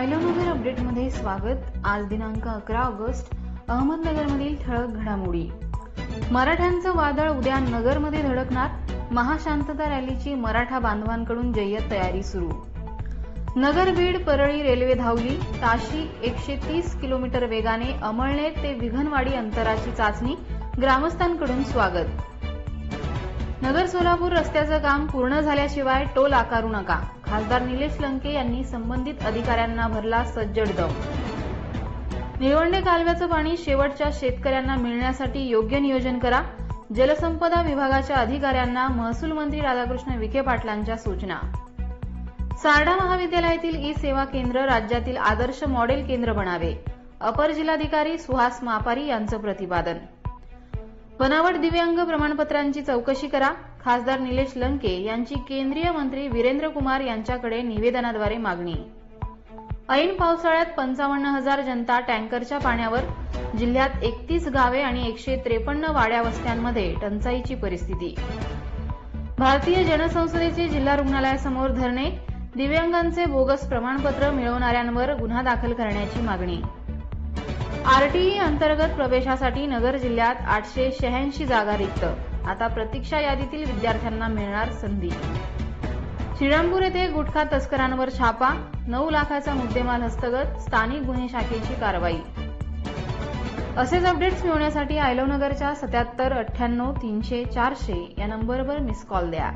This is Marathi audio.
आयलनगर अपडेटमध्ये स्वागत. आज दिनांक अकरा ऑगस्ट अहमदनगरमधील ठळक घडामोडी. मराठ्यांचं वादळ उद्या नगरमध्ये धडकणार. महाशांतता रॅलीची मराठा बांधवांकडून जय्यत तयारी सुरू. नगर बीड परळी रेल्वे धावली. ताशी एकशे तीस किलोमीटर वेगाने अमळनेर ते विघनवाडी अंतराची चाचणी. ग्रामस्थांकडून स्वागत. नगर सोलापूर रस्त्याचं काम पूर्ण झाल्याशिवाय टोल आकारू नका. खासदार निलेश लंके यांनी संबंधित अधिकाऱ्यांना भरला सज्जड दम. निळवंडे कालव्याचं पाणी शेवटच्या शेतकऱ्यांना मिळण्यासाठी योग्य नियोजन करा. जलसंपदा विभागाच्या अधिकाऱ्यांना महसूल मंत्री राधाकृष्ण विखे पाटलांच्या सूचना. सारडा महाविद्यालयातील ई सेवा केंद्र राज्यातील आदर्श मॉडेल केंद्र बनावे. अपर जिल्हाधिकारी सुहास मापारी यांचं प्रतिपादन. बनावट दिव्यांग प्रमाणपत्रांची चौकशी करा. खासदार निलेश लंके यांची केंद्रीय मंत्री वीरेंद्र कुमार यांच्याकडे निवेदनाद्वारे मागणी. ऐन पावसाळ्यात पंचावन्न हजार जनता टँकरच्या पाण्यावर जिल्ह्यात एकतीस गावे आणि एकशे त्रेपन्न वाड्या वस्त्यांमध्ये टंचाईची परिस्थिती. भारतीय जनसंसदेचे जिल्हा रुग्णालयासमोर धरणे. दिव्यांगांचे बोगस प्रमाणपत्र मिळवणाऱ्यांवर गुन्हा दाखल करण्याची मागणी. आरटीई अंतर्गत प्रवेशासाठी नगर जिल्ह्यात आठशे शहाऐंशी जागा रिक्त. आता प्रतीक्षा यादीतील विद्यार्थ्यांना मिळणार संधी. श्रीरामपूर येथे गुटखा तस्करांवर छापा नऊ लाखाचा मुद्देमाल हस्तगत स्थानिक गुन्हे शाखेची कारवाई. असेच अपडेट्स मिळवण्यासाठी आयलवनगरच्या सत्याहत्तर अठ्ठ्याण्णव तीनशे चारशे या नंबरवर मिस कॉल द्या.